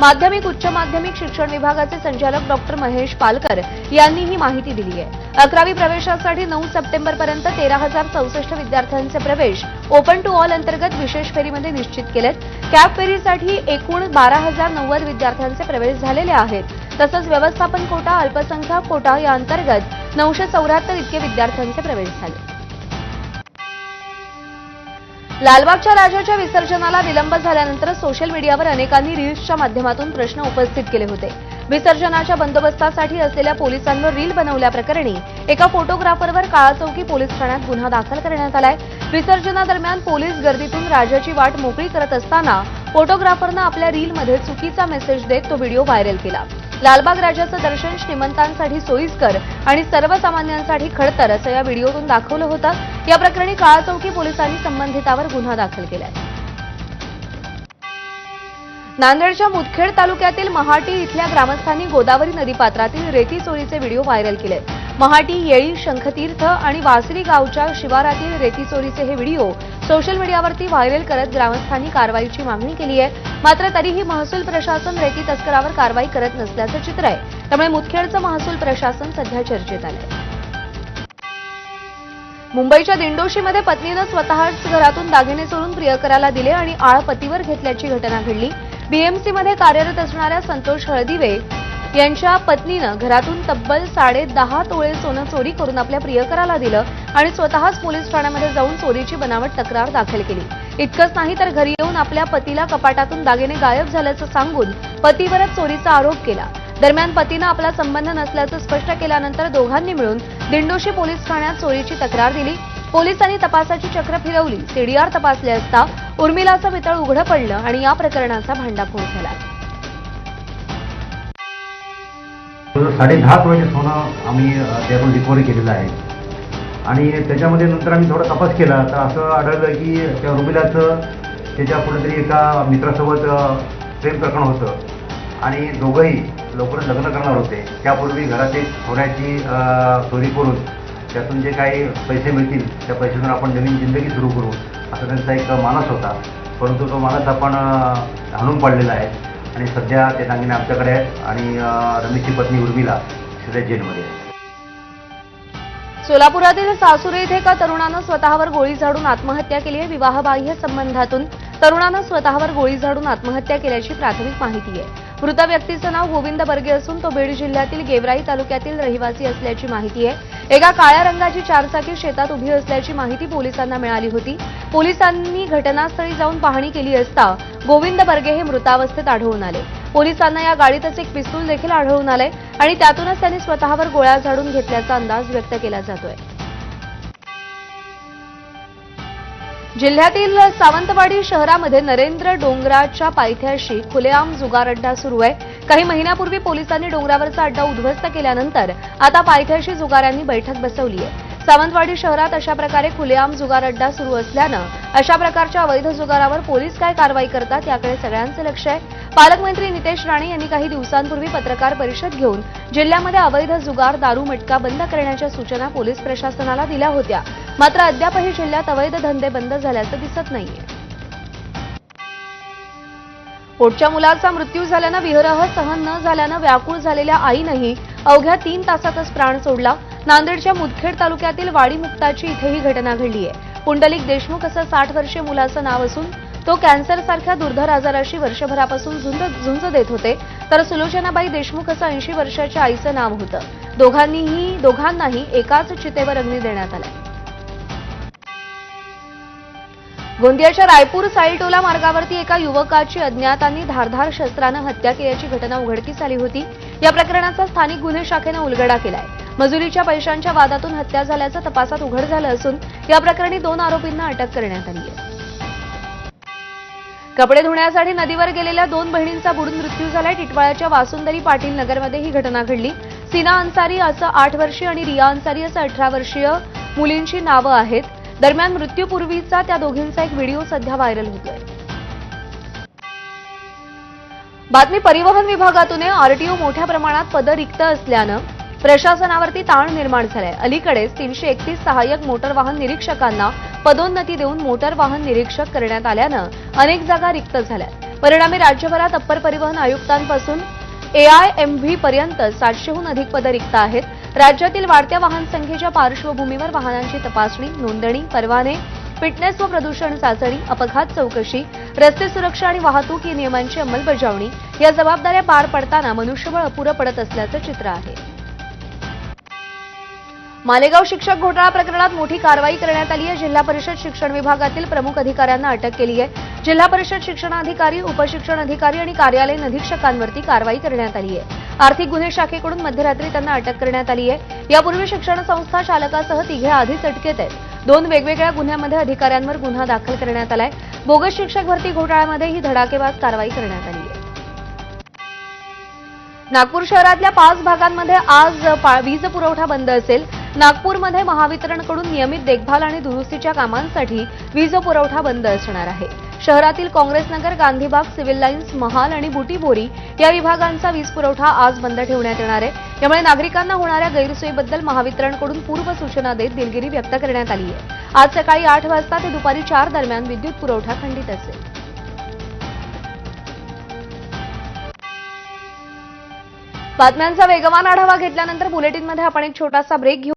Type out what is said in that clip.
माध्यमिक उच्च माध्यमिक शिक्षण विभागाचे संचालक डॉक्टर महेश पालकर यांनी ही माहिती दिली आहे. अकरावी प्रवेशासाठी नऊ सप्टेंबरपर्यंत तेरा हजार चौसष्ट विद्यार्थ्यांचे प्रवेश ओपन टू ऑल अंतर्गत विशेष फेरीमध्ये निश्चित केलेत. कॅप फेरीसाठी एकूण बारा हजार नव्वद विद्यार्थ्यांचे प्रवेश झालेले आहेत. तसंच व्यवस्थापन कोटा अल्पसंख्याक कोटा या अंतर्गत नऊशे चौऱ्याहत्तर इतके विद्यार्थ्यांचे प्रवेश झाले. लालबागच्या राजाच्या विसर्जनाला विलंब झाल्यानंतर सोशल मीडियावर अनेकांनी रील्सच्या माध्यमातून प्रश्न उपस्थित केले होते. विसर्जनाच्या बंदोबस्तासाठी असलेल्या पोलिसांवर रील बनवल्याप्रकरणी एका फोटोग्राफरवर काळाचौकी पोलीस ठाण्यात गुन्हा दाखल करण्यात आलाय. विसर्जनादरम्यान पोलीस गर्दीतून राजाची वाट मोकळी करत असताना फोटोग्राफरनं आपल्या रीलमध्ये चुकीचा मेसेज देत तो व्हिडिओ व्हायरल केला. लालबाग राजाचं दर्शन श्रीमंतांसाठी सोयीस्कर आणि सर्वसामान्यांसाठी खडतर असं या व्हिडिओतून दाखवलं होतं. या प्रकरणी काळाचौकी पोलिसांनी संबंधितावर गुन्हा दाखल केला आहे नांदेडच्या मुदखेड तालुक्यातील महाटी इथल्या ग्रामस्थांनी गोदावरी नदीपात्रातील रेती चोरीचे व्हिडिओ व्हायरल केले. महाटी येळी शंखतीर्थ आणि वासरी गावच्या शिवारातील रेती चोरीचे हे व्हिडिओ सोशल मीडियावरती व्हायरल करत ग्रामस्थांनी कारवाईची मागणी केली आहे. मात्र तरीही महसूल प्रशासन रेती तस्करावर कारवाई करत नसल्याचं चित्र आहे. त्यामुळे मुदखेडचं महसूल प्रशासन सध्या चर्चेत आलंय. मुंबईच्या दिंडोशीमध्ये पत्नीनं स्वतःच घरातून दागिने चोरून प्रियकराला दिले आणि आळ पतीवर घेतल्याची घटना घडली. बीएमसीमध्ये कार्यरत असणाऱ्या संतोष हळदिवे यांच्या पत्नीनं घरातून तब्बल साडे दहा तोळे सोनं चोरी करून आपल्या प्रियकराला दिलं आणि स्वतःच पोलीस ठाण्यामध्ये जाऊन चोरीची बनावट तक्रार दाखल केली. इतकंच नाही तर घरी येऊन आपल्या पतीला कपाटातून दागिने गायब झाल्याचं सांगून पतीवरच चोरीचा आरोप केला. दरम्यान पतीनं आपला संबंध नसल्याचं स्पष्ट केल्यानंतर दोघांनी मिळून दिंडोशी पोलीस ठाण्यात चोरीची तक्रार दिली. पोलिसांनी तपासाची चक्र फिरवली. सीडीआर तपासले असता उर्मिलाचं पितळ उघडं पडलं आणि या प्रकरणाचा भांडाफोड झाला. साडे दहा तोळ्याचे सोनं आम्ही त्यातून रिकव्हरी केलेलं आहे. आणि त्याच्यामध्ये नंतर आम्ही थोडा तपास केला. तर असं आढळलं की त्या रुबिलाचं त्याच्या कुठेतरी एका मित्रासोबत प्रेम प्रकरण होतं. आणि दोघंही लवकरच लग्न करणार होते. त्यापूर्वी घरात एक सोन्याची चोरी करून त्यातून जे काही पैसे मिळतील त्या पैशातून आपण नवीन जिंदगी सुरू करू असा त्यांचा एक मानस होता. परंतु तो मानस आपण हाणून पाडलेला आहे. आणि सध्या ते दागिने आमच्याकडे आहेत आणि रमेशची पत्नी उर्मिला सध्या जेलमध्ये आहे. सोलापुरातील सासुरे इथे एका तरुणानं स्वतःवर गोळी झाडून आत्महत्या केली आहे. विवाहबाह्य संबंधातून तरुणानं स्वतःवर गोळी झाडून आत्महत्या केल्याची प्राथमिक माहिती आहे. मृत व्यक्तीचं नाव गोविंद बर्गे असून तो बीड जिल्ह्यातील गेवराई तालुक्यातील रहिवासी असल्याची माहिती आहे. एका काळ्या रंगाची चारचाकी शेतात उभी असल्याची माहिती पोलिसांना मिळाली होती. पोलिसांनी घटनास्थळी जाऊन पाहणी केली असता गोविंद बर्गे हे मृतावस्थेत आढळून आले. पोलिसांना या गाडीतच एक पिस्तूल देखील आढळून आलंय आणि त्यातूनच त्यांनी स्वतःवर गोळ्या झाडून घेतल्याचा अंदाज व्यक्त केला जातोय. जिल्ह्यातील सावंतवाडी शहरामध्ये नरेंद्र डोंगराच्या पायथ्याशी खुलेआम जुगार अड्डा सुरू आहे. काही महिन्यापूर्वी पोलिसांनी डोंगरावरचा अड्डा उद्ध्वस्त केल्यानंतर आता पायथ्याशी जुगाऱ्यांनी बैठक बसवली आहे. सावंतवाडी शहरात अशा प्रकारे खुलेआम जुगार अड्डा सुरू असल्यानं अशा प्रकारच्या अवैध जुगारावर पोलीस काय कारवाई करतात याकडे सगळ्यांचं लक्ष आहे. पालकमंत्री नितेश राणे यांनी काही दिवसांपूर्वी पत्रकार परिषद घेऊन जिल्ह्यामध्ये अवैध जुगार दारू मटका बंद करण्याच्या सूचना पोलीस प्रशासनाला दिल्या होत्या. मात्र अद्यापही जिल्ह्यात अवैध धंदे बंद झाल्याचं दिसत नाहीये. पोटच्या मुलाचा मृत्यू झाल्यानं विरह सहन न झाल्यानं व्याकुळ झालेल्या आईनंही अवघ्या तीन तासातच प्राण सोडला. नांदेडच्या मुदखेड तालुक्यातील वाडी मुक्ताची इथे ही घटना घडली आहे. पुंडलिक देशमुख असं साठ वर्षीय मुलाचं नाव असून तो कॅन्सरसारख्या दुर्धर आजाराशी वर्षभरापासून झुंज झुंज देत होते. तर सुलोचनाबाई देशमुख असं ऐंशी वर्षाच्या आईचं नाव होतं. दोघांनीही दोघांनाही एकाच चितेवर अग्नी देण्यात आलाय गोंदियाच्या रायपूर साईटोला मार्गावरती एका युवकाची अज्ञातांनी धारधार शस्त्रानं हत्या केल्याची घटना उघडकीस आली होती. या प्रकरणाचा स्थानिक गुन्हे शाखेनं उलगडा केलाय. मजुरीच्या पैशांच्या वादातून हत्या झाल्याचं तपासात उघड झालं असून या प्रकरणी दोन आरोपींना अटक करण्यात आली आहे. कपडे धुण्यासाठी नदीवर गेलेल्या दोन बहिणींचा बुडून मृत्यू झालाय. टिटवाळ्याच्या वासुंदरी पाटील नगरमध्ये ही घटना घडली. सीना अन्सारी असं आठ वर्षीय आणि रिया अन्सारी असं अठरा वर्षीय मुलींची नावं आहेत. दरम्यान मृत्यूपूर्वीचा त्या दोघींचा एक व्हिडिओ सध्या व्हायरल होतोय. बातमी परिवहन विभागातून आरटीओ मोठ्या प्रमाणात पदं रिक्त असल्यानं प्रशासनावरती ताण निर्माण झालाय. अलीकडेच तीनशे एकतीस सहाय्यक मोटर वाहन निरीक्षकांना पदोन्नती देऊन मोटर वाहन निरीक्षक करण्यात आल्यानं अनेक जागा रिक्त झाल्या परिणामी राज्यभरात अप्पर परिवहन आयुक्तांपासून एआयएमव्ही पर्यंत सातशेहून अधिक पदं रिक्त आहेत. राज्यातील वाढत्या वाहन संख्येच्या पार्श्वभूमीवर वाहनांची तपासणी नोंदणी परवाने फिटनेस व प्रदूषण चाचणी अपघात चौकशी रस्ते सुरक्षा आणि वाहतूक या नियमांची अंमलबजावणी या जबाबदाऱ्या पार पडताना मनुष्यबळ अपुरं पडत असल्याचं चित्र आहे. मालेगाव शिक्षक घोटाळा प्रकरणात मोठी कारवाई करण्यात आली आहे. जिल्हा परिषद शिक्षण विभागातील प्रमुख अधिकाऱ्यांना अटक केली आहे. जिल्हा परिषद शिक्षणाधिकारी उपशिक्षण अधिकारी आणि कार्यालयीन अधीक्षकांवरती कारवाई करण्यात आली आहे. आर्थिक गुन्हे शाखेकडून मध्यरात्री त्यांना अटक करण्यात आली आहे. यापूर्वी शिक्षण संस्था चालकासह तिघे आधीच अटकेत आहेत. दोन वेगवेगळ्या गुन्ह्यामध्ये अधिकाऱ्यांवर गुन्हा दाखल करण्यात आलाय. बोगस शिक्षक भरती घोटाळ्यामध्ये ही धडाकेबाज कारवाई करण्यात आली आहे. नागपूर शहरातल्या पाच भागांमध्ये आज वीज पुरवठा बंद असेल. नागपूरमध्ये महावितरणकडून नियमित देखभाल आणि दुरुस्तीच्या कामांसाठी वीज पुरवठा बंद असणार आहे. शहरातील काँग्रेसनगर गांधीबाग सिव्हिल लाईन्स महाल आणि बुटीबोरी या विभागांचा वीज पुरवठा आज बंद ठेवण्यात येणार आहे. यामुळे नागरिकांना होणाऱ्या गैरसोयीबद्दल महावितरणकडून पूर्व सूचना देत दिलगिरी व्यक्त करण्यात आली आहे. आज सकाळी आठ वाजता ते दुपारी चार दरम्यान विद्युत पुरवठा खंडित असेल. बातम्यांचा वेगवान आढावा घेतल्यानंतर बुलेटिनमध्ये आपण एक छोटासा ब्रेक घेऊ.